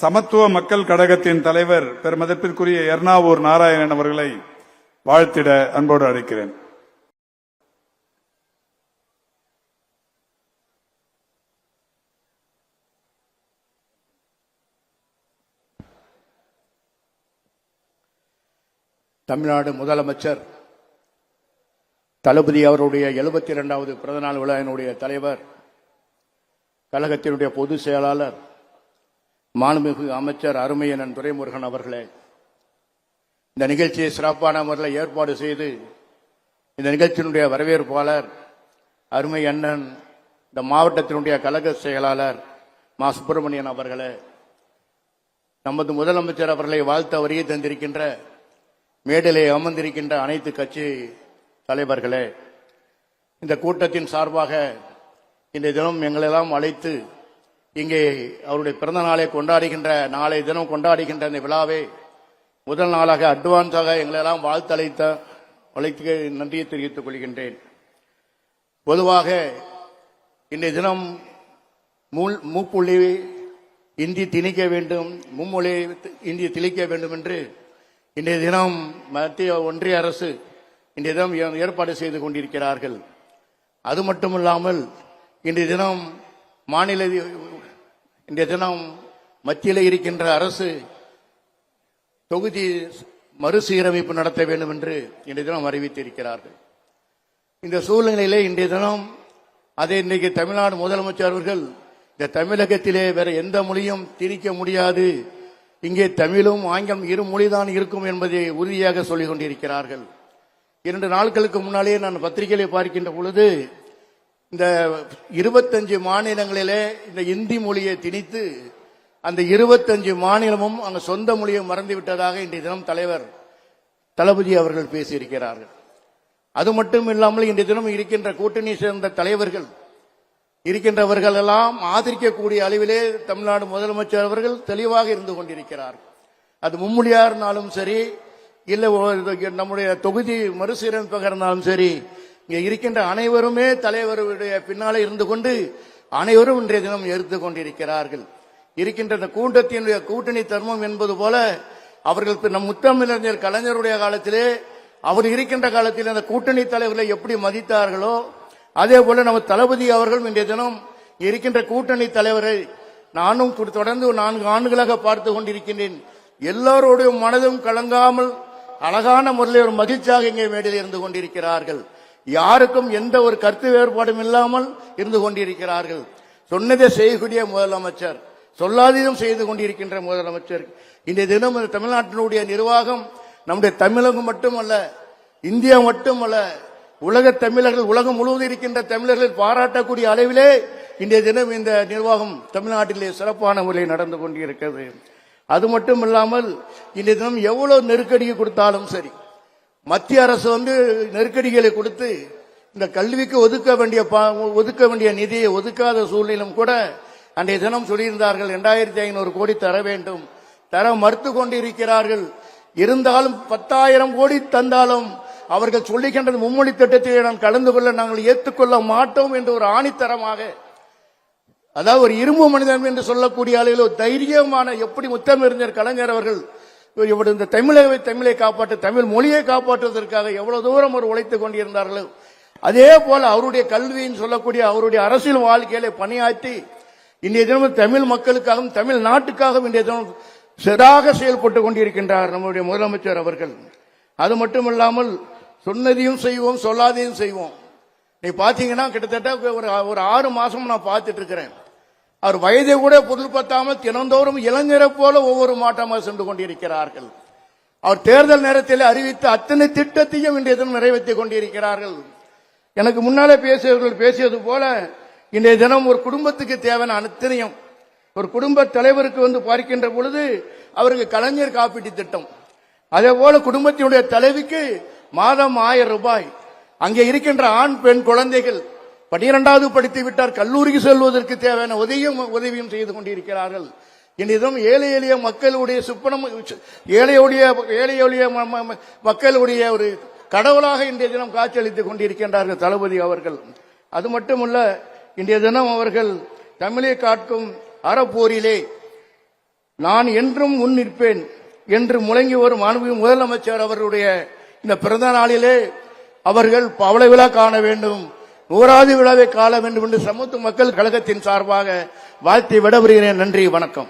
சமத்துவ மக்கள் கழகத்தின் தலைவர் பெருமதிப்பிற்குரிய எர்ணாவூர் நாராயணன் அவர்களை வாழ்த்திட அன்போடு அழைக்கிறேன். தமிழ்நாடு முதலமைச்சர் தளபதி அவருடைய எழுபத்தி இரண்டாவது பிறந்தநாள் விழாவினுடைய தலைவர் கழகத்தினுடைய பொதுச் செயலாளர் மாண்புமிகு அமைச்சர் அருமையனன் துரைமுருகன் அவர்களே இந்த நிகழ்ச்சியை சிறப்பான முறையில் ஏற்பாடு செய்து இந்த நிகழ்ச்சியினுடைய வரவேற்பாளர் அருமை அண்ணன் இந்த மாவட்டத்தினுடைய கழக செயலாளர் மா. சுப்பிரமணியன் அவர்களே நமது முதலமைச்சர் அவர்களை வாழ்த்த வருகை தந்திருக்கின்ற மேடலை அமர்ந்திருக்கின்ற அனைத்து கட்சி தலைவர்களே இந்த கூட்டத்தின் சார்பாக இன்றைய தினம் எங்களெல்லாம் அழைத்து இங்கே அவருடைய பிறந்த நாளை கொண்டாடுகின்ற நாளை தினம் கொண்டாடுகின்ற இந்த விழாவை முதல் நாளாக அட்வான்ஸாக எங்களெல்லாம் வாழ்த்தழைத்த வளைத்து நன்றியை தெரிவித்துக் கொள்கின்றேன். பொதுவாக இன்றைய தினம் மூல் மூப்புள்ளி இந்தி திணிக்க வேண்டும் மும்மொழி இந்தி திணிக்க வேண்டும் என்று இன்றைய தினம் மத்திய ஒன்றிய அரசு இன்றைய தினம் ஏ- ஏற்பாடு செய்து கொண்டிருக்கிறார்கள். அது மட்டுமில்லாமல் இன்றைய தினம் மாநில இன்றைய தினம் மத்தியில் இருக்கின்ற அரசு தொகுதி மறுசீரமைப்பு நடத்த வேண்டும் என்று இன்றைய தினம் அறிவித்திருக்கிறார்கள். இந்த சூழ்நிலையிலே இன்றைய தினம் அதை இன்றைக்கு தமிழ்நாடு முதலமைச்சர் அவர்கள் இந்த தமிழகத்திலே வேற எந்த மொழியும் திணிக்க முடியாது. இங்கே தமிழும் ஆங்கிலம் இரு மொழிதான் இருக்கும் என்பதை உறுதியாக சொல்லிக் கொண்டிருக்கிறார்கள். இரண்டு நாட்களுக்கு முன்னாலே நான் பத்திரிகையிலே பார்க்கின்ற பொழுது இந்த இருபத்தஞ்சு மாநிலங்களிலே இந்த இந்தி மொழியை திணித்து அந்த இருபத்தஞ்சு மாநிலமும் அங்க சொந்த மொழியை மறந்து விட்டதாக இன்றைய தினம் தலைவர் தளபதி அவர்கள் பேசியிருக்கிறார்கள். அது மட்டும் இல்லாமல் இன்றைய தினம் இருக்கின்ற கூட்டணி சேர்ந்த தலைவர்கள் இருக்கின்றவர்கள் எல்லாம் ஆதரிக்கக்கூடிய அளவிலே தமிழ்நாடு முதலமைச்சர் அவர்கள் தெளிவாக இருந்து கொண்டிருக்கிறார் அது மும்மொழியா இருந்தாலும் சரி இல்லை நம்முடைய தொகுதி மறுசீரமைப்பாக இருந்தாலும் சரி இங்கே இருக்கின்ற அனைவருமே தலைவருடைய பின்னாலே இருந்து கொண்டு அனைவரும் இன்றைய தினம் எடுத்து கொண்டிருக்கிறார்கள். இருக்கின்ற இந்த கூட்டத்தினுடைய கூட்டணி தர்மம் என்பது போல அவர்கள் நம் முத்தமிழறிஞர் கலைஞருடைய காலத்திலே அவர் இருக்கின்ற காலத்தில் அந்த கூட்டணி தலைவர்களை எப்படி மதித்தார்களோ அதே போல நம்ம தளபதி அவர்கள் இன்றைய தினம் இருக்கின்ற கூட்டணி தலைவரை நானும் தொடர்ந்து நான்கு ஆண்டுகளாக பார்த்து கொண்டிருக்கின்றேன். எல்லாரோடைய மனதும் கலங்காமல் அழகான முறையில் ஒரு மகிழ்ச்சியாக இங்கே மேடையில் இருந்து கொண்டிருக்கிறார்கள். யாருக்கும் எந்த ஒரு கருத்து வேறுபாடும் இல்லாமல் இருந்து கொண்டிருக்கிறார்கள். சொன்னதை செய்யக்கூடிய முதலமைச்சர் சொல்லாததும் செய்து கொண்டிருக்கின்ற முதலமைச்சர். இன்றைய தினம் இந்த தமிழ்நாட்டினுடைய நிர்வாகம் நம்முடைய தமிழகம் மட்டுமல்ல இந்தியா மட்டுமல்ல உலக தமிழர்கள் உலகம் முழுவதும் இருக்கின்ற தமிழர்கள் பாராட்டக்கூடிய அளவிலே இன்றைய தினம் இந்த நிர்வாகம் தமிழ்நாட்டிலே சிறப்பான முறையில் நடந்து கொண்டிருக்கிறது. அது மட்டும் இல்லாமல் இன்றைய தினம் எவ்வளவு நெருக்கடியை கொடுத்தாலும் சரி மத்திய அரசு வந்து நெருக்கடிகளை கொடுத்து இந்த கல்விக்கு ஒதுக்க வேண்டிய ஒதுக்க வேண்டிய நிதியை ஒதுக்காத சூழ்நிலும் கூட அன்றைய தினம் சொல்லியிருந்தார்கள் இரண்டாயிரத்தி ஐநூறு கோடி தர வேண்டும். தர மறுத்து கொண்டிருக்கிறார்கள். இருந்தாலும் பத்தாயிரம் கோடி தந்தாலும் அவர்கள் சொல்லுகின்றது மும்மொழி திட்டத்தை நாம் கலந்து கொள்ள நாங்கள் ஏற்றுக்கொள்ள மாட்டோம் என்று ஒரு ஆணித்தரமாக அதாவது ஒரு இரும்பு மனிதன் என்று சொல்லக்கூடிய அளவில் ஒரு தைரியமான எப்படி முத்தமிழறிஞர் கலைஞர் அவர்கள் இவர் இந்த தமிழை தமிழை காப்பாற்ற தமிழ் மொழியை காப்பாற்றுவதற்காக எவ்வளவு தூரம் அவர் உழைத்துக் கொண்டிருந்தார்களோ அதே போல அவருடைய கல்வின்னு சொல்லக்கூடிய அவருடைய அரசியல் வாழ்க்கையில பணியாற்றி இன்றைய தினம் தமிழ் மக்களுக்காகவும் தமிழ் நாட்டுக்காகவும் இன்றைய தினம் சிறாக செயல்பட்டு கொண்டிருக்கின்றார் நம்முடைய முதலமைச்சர் அவர்கள். அது மட்டுமில்லாமல் சொன்னதையும் செய்வோம் சொல்லாதையும் செய்வோம். நீ பாத்தீங்கன்னா கிட்டத்தட்ட ஒரு ஒரு ஆறு மாசம் நான் பார்த்துட்டு இருக்கிறேன். அவர் வயதை கூட பொருள் பத்தாமல் தினந்தோறும் இளைஞரை போல ஒவ்வொரு மாற்றமாக சென்று கொண்டிருக்கிறார்கள். அவர் தேர்தல் நேரத்தில் அறிவித்த அத்தனை திட்டத்தையும் இன்றைய தினம் நிறைவேற்றி கொண்டிருக்கிறார்கள். எனக்கு முன்னாலே பேசியவர்கள் பேசியது போல இன்றைய தினம் ஒரு குடும்பத்துக்கு தேவையான அத்தனையும் ஒரு குடும்ப தலைவருக்கு வந்து பார்க்கின்ற பொழுது அவருக்கு கலைஞர் காப்பீட்டு திட்டம். அதே போல குடும்பத்தினுடைய தலைவிக்கு மாதம் ஆயிரம் ரூபாய். அங்கே இருக்கின்ற ஆண் பெண் குழந்தைகள் பனிரெண்டாவது படித்து விட்டார். கல்லூரிக்கு செல்வதற்கு தேவையான உதவியும் உதவியும் செய்து கொண்டிருக்கிறார்கள். இனிதும் ஏழை எளிய மக்களுடைய சுப்பனம் ஏழையுடைய ஏழை எளிய மக்களுடைய ஒரு கடவுளாக இன்றைய தினம் காட்சியளித்துக் கொண்டிருக்கின்றார்கள் தளபதி அவர்கள். அது மட்டுமல்ல இன்றைய தினம் அவர்கள் தமிழை காட்கும் அறப்போரிலே நான் என்றும் முன் நிற்பேன் என்று முழங்கி வரும் அனுபவி முதலமைச்சர் அவர்களுடைய இந்த பிறந்த நாளிலே அவர்கள் பவள விழா காண வேண்டும். நூறாவது விழாவை காண வேண்டும் என்று சமூக மக்கள் கழகத்தின் சார்பாக வாழ்த்தி விடவிருக்கிறேன் நன்றி வணக்கம்.